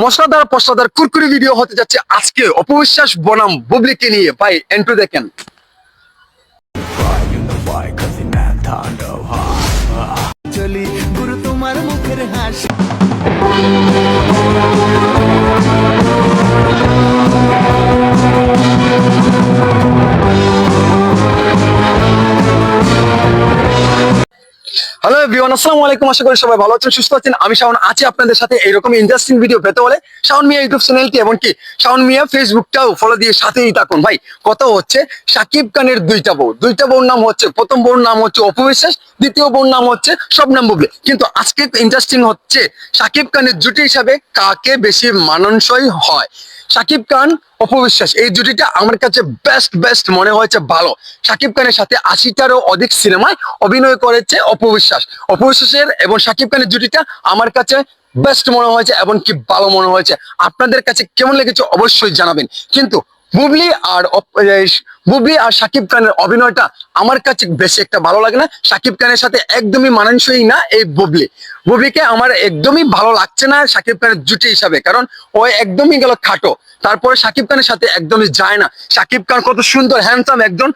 মশলাদার পশলাদার কুরকুরি ভিডিও হতে যাচ্ছে আজকে। অপবিশ্বাস, বনাম, বুবলিকে নিয়ে। ভাই এন্ট্রু দেখেন। চলি, গুরু তোমার মুখের হাসি। ফলো দিয়ে সাথেই থাকুন। ভাই কত হচ্ছে খানের দুইটা দুইটা নাম হচ্ছে, প্রথম বউর নাম হচ্ছে অপবিশ্বাস দ্বিতীয় বউর নাম হচ্ছে শবনাম বুবলি। কিন্তু আজকে ইন্টারেস্টিং হচ্ছে সাকিব খানের জুটি হিসাবে কাকে বেশি মানানসই হয়? সাকিব খান অপবিশ্বাস। এই জুটিটা আমার কাছে বেস্ট বেস্ট মনে হয়েছে ভালো। সাকিব খানের সাথে আশিটারও অধিক সিনেমায় অভিনয় করেছে অপবিশ্বাস। অপবিশ্বাসের এবং শাকিব খানের জুটিটা আমার কাছে বেস্ট মনে হয়েছে এবং কি ভালো মনে হয়েছে। আপনাদের কাছে কেমন লেগেছে অবশ্যই জানাবেন। কিন্তু বুবলি আর বুবলি আর সাকিব খানের অভিনয়টা আমার কাছে বেশি একটা ভালো লাগে না। সাকিব খানের সাথে একদমই মানানসই না এই বুবলি। বুবলিকে আমার একদমই ভালো লাগছে না সাকিব খানের জুটি হিসাবে, কারণ ও একদমই গেল খাটো। তারপরে সাকিব খানের সাথে একদমই যায় না। সাকিব খান কত সুন্দর হ্যান্ডসাম একজন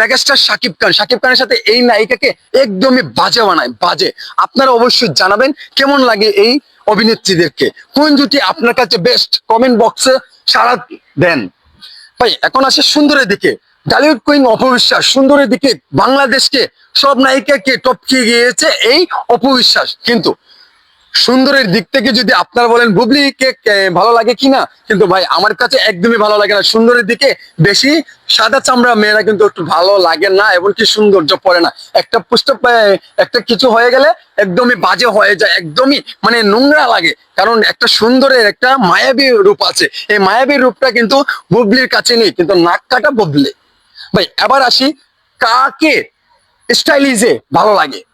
মেগাস্টার সাকিব খান। সাকিব খানের সাথে এই নায়িকাকে একদমই বাজে বানায়, বাজে। আপনারা অবশ্যই জানাবেন কেমন লাগে এই অভিনেত্রীদেরকে। কোন জুটি আপনার কাছে বেস্ট কমেন্ট বক্সে সারা দেন। ভাই, এখন আসে সুন্দরের দিকে। ডালিউড কুইন অপবিশ্বাস, সুন্দরের দিকে বাংলাদেশকে সব নায়িকাকে টপকে গিয়েছে এই অপবিশ্বাস। কিন্তু সুন্দরের দিক থেকে যদি আপনারা বলেন বুবলিকে কে- ভালো লাগে কিনা কিন্তু ভাই, আমার কাছে একদমই ভালো লাগে না। সুন্দরের দিকে বেশি সাদা চামড়া মেয়েরা কিন্তু একটু ভালো লাগে না এবং কি সৌন্দর্য পড়ে না। একটা পুষ্ট একটা কিছু হয়ে গেলে একদমই বাজে হয়ে যায়, একদমই মানে নোংরা লাগে। কারণ একটা সুন্দরের একটা মায়াবী রূপ আছে। এই মায়াবী রূপটা কিন্তু বুবলির কাছে নেই, কিন্তু নাক কাটা বুবলি। ভাই, এবার আসি কাকে স্টাইলিজে ভালো লাগে।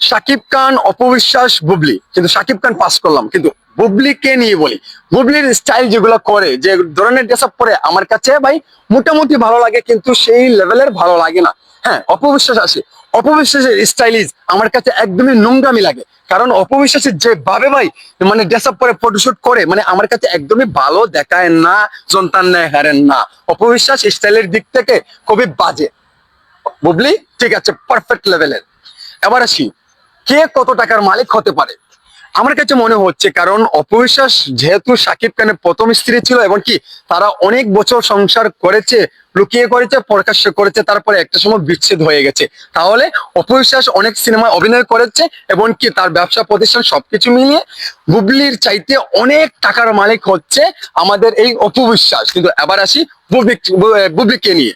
সাকিব খান, অপবিশ্বাস, বুবলি। কিন্তু সাকিব খান পাস করলাম। কিন্তু বুবলিকে নিয়ে বলি? বুবলির স্টাইল যেগুলো করে, যে ধরনের ড্রেস আপ করে, আমার কাছে ভাই মোটামুটি ভালো লাগে, কিন্তু সেই লেভেলের ভালো লাগে না। হ্যাঁ অপবিশ্বাস আসে। অপবিশ্বাসের স্টাইলিজ আমার কাছে একদমই নোংরামি লাগে। কারণ অপবিশ্বাসের যেভাবে ভাই মানে ড্রেস আপ করে ফটোশুট করে মানে আমার কাছে একদমই ভালো দেখায় না, সন্তান নেয়, হারেন না। অপবিশ্বাস স্টাইলের দিক থেকে খুবই বাজে। বুবলি, ঠিক আছে পারফেক্ট লেভেলের এবার আসি। কে কত টাকার মালিক হতে পারে? আমার কাছে মনে হচ্ছে কারণ অপবিশ্বাস যেহেতু সাকিব খানের প্রথম স্ত্রী ছিল এবং কি তারা অনেক বছর সংসার করেছে, লুকিয়ে করেছে, প্রকাশ্য করেছে, তারপরে একটা সময় বিচ্ছেদ হয়ে গেছে। তাহলে অপবিশ্বাস অনেক সিনেমায় অভিনয় করেছে এবং কি তার ব্যবসা প্রতিষ্ঠান সবকিছু মিলিয়ে বুবলির চাইতে অনেক টাকার মালিক হচ্ছে আমাদের এই অপবিশ্বাস। কিন্তু এবার আসি বুবলি বুবলিকে নিয়ে।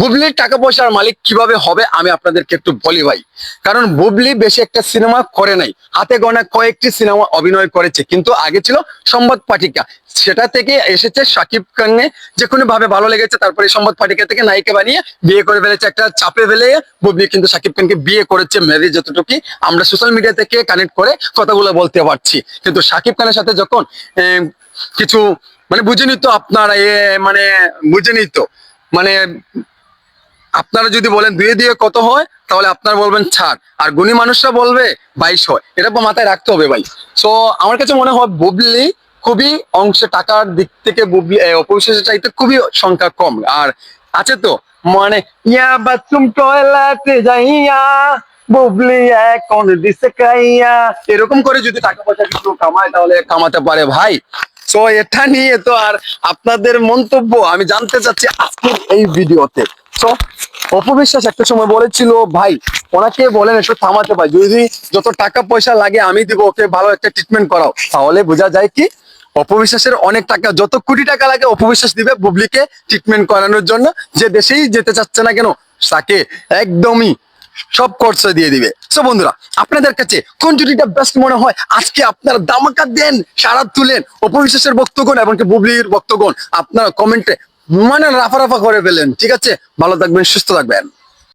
বুবলির টাকা পয়সার মালিক কীভাবে হবে আমি আপনাদেরকে একটু বলি ভাই। কারণ বুবলি বেশি একটা সিনেমা করে নাই। হাতে গোনা কয়েকটি সিনেমা অভিনয় করেছে, কিন্তু আগে ছিল সম্বাদ পাঠিকা সেটা থেকে এসেছে সাকিব খানে যে কোনো ভাবে ভালো লেগেছে, তারপরে সম্বাদ পাঠিকা থেকে নায়িকা বানিয়ে বিয়ে করে ফেলেছে, একটা চাপে ফেলে বুবলি কিন্তু সাকিব খানকে বিয়ে করেছে মেরি যতটুকু আমরা সোশ্যাল মিডিয়া থেকে কানেক্ট করে কথাগুলো বলতে পারছি। কিন্তু সাকিব খানের সাথে যখন কিছু মানে বুঝে নিত আপনারা, এ মানে বুঝে নিত। মানে আপনারা যদি বলেন দুয়ে দিয়ে কত হয়, তাহলে আপনারা বলবেন ছাড়। আর গুণী মানুষরা বলবে বাইশ হয়। এটা মাথায় রাখতে হবে ভাই। সো আমার কাছে মনে হয় বুবলি খুবই অংশে টাকার দিক থেকে বুবলি অপবিশ্বাসের চাইতে খুবই সংখ্যা কম। আর আছে তো মানে ইয়া বাথরুম টয়লেটে যাইয়া, বুবলি এখন দিছে খাইয়া। এরকম করে যদি টাকা পয়সা কিছু কামায়, তাহলে কামাতে পারে ভাই। তো এটা নিয়ে তো আর আপনাদের মন্তব্য আমি জানতে চাচ্ছি আজকের এই ভিডিওতে। সো অপবিশ্বাস একটা সময় বলেছিল, ভাই, ওনাকে বলেন একটু থামাতে ভাই যদি যত টাকা পয়সা লাগে, আমি দিব, ওকে ভালো একটা ট্রিটমেন্ট করাও। তাহলে বোঝা যায় কি, অপবিশ্বাসের অনেক টাকা, যত কোটি টাকা লাগে, অপবিশ্বাস দিবে বুবলিকে ট্রিটমেন্ট করানোর জন্য। যে দেশেই যেতে চাচ্ছে না কেন, তাকে একদমই সব খরচ দিয়ে দিবে। সো বন্ধুরা, আপনাদের কাছে কোন জুটিটা বেস্ট মনে হয়? আজকে আপনারা দামাকা দেন সারা তুলেন অপবিশ্বাসের বক্তগণ এবং বুবলির বক্তগণ আপনারা কমেন্টে মানে রাফা রাফা করে ফেলেন। ঠিক আছে? ভালো থাকবেন সুস্থ থাকবেন।